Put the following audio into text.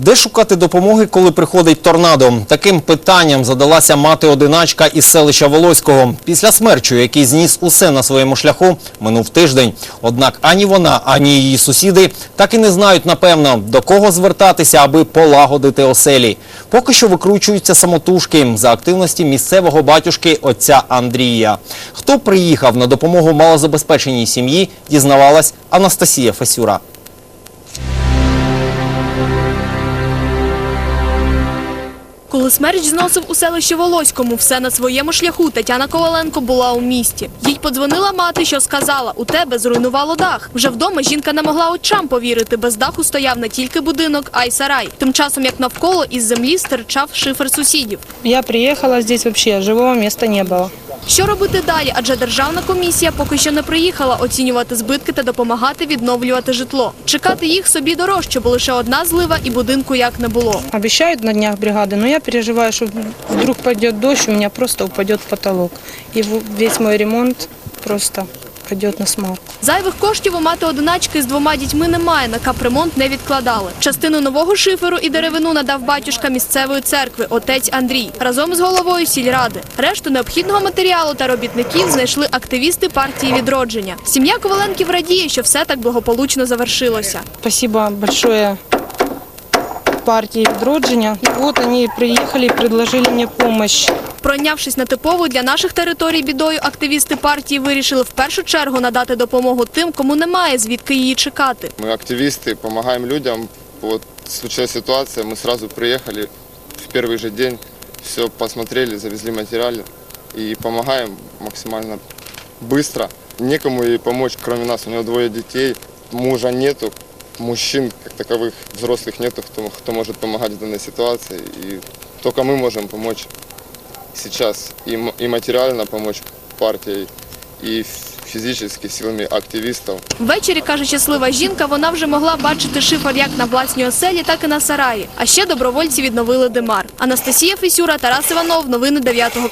Де шукати допомоги, коли приходить торнадо? Таким питанням задалася мати-одиначка із селища Волоського. Після смерчу, який зніс усе на своєму шляху, минув тиждень. Однак ані вона, ані її сусіди так і не знають, напевно, до кого звертатися, аби полагодити оселі. Поки що викручуються самотужки за активності місцевого батюшки отця Андрія. Хто приїхав на допомогу малозабезпеченій сім'ї, дізнавалась Анастасія Фесюра. Коли смерч зносив у селищі Волоському все на своєму шляху, Тетяна Коваленко була у місті. Їй подзвонила мати, що сказала, у тебе зруйнувало дах. Вже вдома жінка не могла очам повірити, без даху стояв не тільки будинок, а й сарай. Тим часом, як навколо із землі стирчав шифер сусідів. Я приїхала здесь вообще живого місця не было. Що робити далі? Адже державна комісія поки що не приїхала оцінювати збитки та допомагати відновлювати житло. Чекати їх собі дорожче, бо лише одна злива і будинку як не було. Обіщають на днях бригади, але я переживаю, що вдруг пойдет дощ, у мене просто впаде потолок. І весь мой ремонт просто пойдет на смарку. Зайвих коштів у мати одиначки з двома дітьми немає, на капремонт не відкладали. Частину нового шиферу і деревину надав батюшка місцевої церкви, отець Андрій, разом з головою сільради. Решту необхідного матеріалу та робітників знайшли активісти партії відродження. Сім'я Коваленків радіє, що все так благополучно завершилося. Спасибо большое партии «Відродження». И вот они приехали и предложили мне помощь. Пройнявшись на типову для наших територій бідою, активісти партії вирішили в першу чергу надати допомогу тим, кому немає звідки її чекати. Мы активисты, помогаем людям. Вот случилась ситуация, мы сразу приехали в первый же день, все посмотрели, завезли материал и помогаем максимально быстро. Некому ей помочь, кроме нас. У нее двое детей, мужа нету, мужчин как таковых взрослых нету, кто, кто может помогать в данной ситуации. И только мы можем помочь сейчас и, и материально помочь партии, и фізичні силами активістів. Ввечері, каже щаслива жінка, вона вже могла бачити шифер як на власній оселі, так і на сараї. А ще добровольці відновили димар. Анастасія Фісюра, Тарас Іванов. Новини 9 каналу.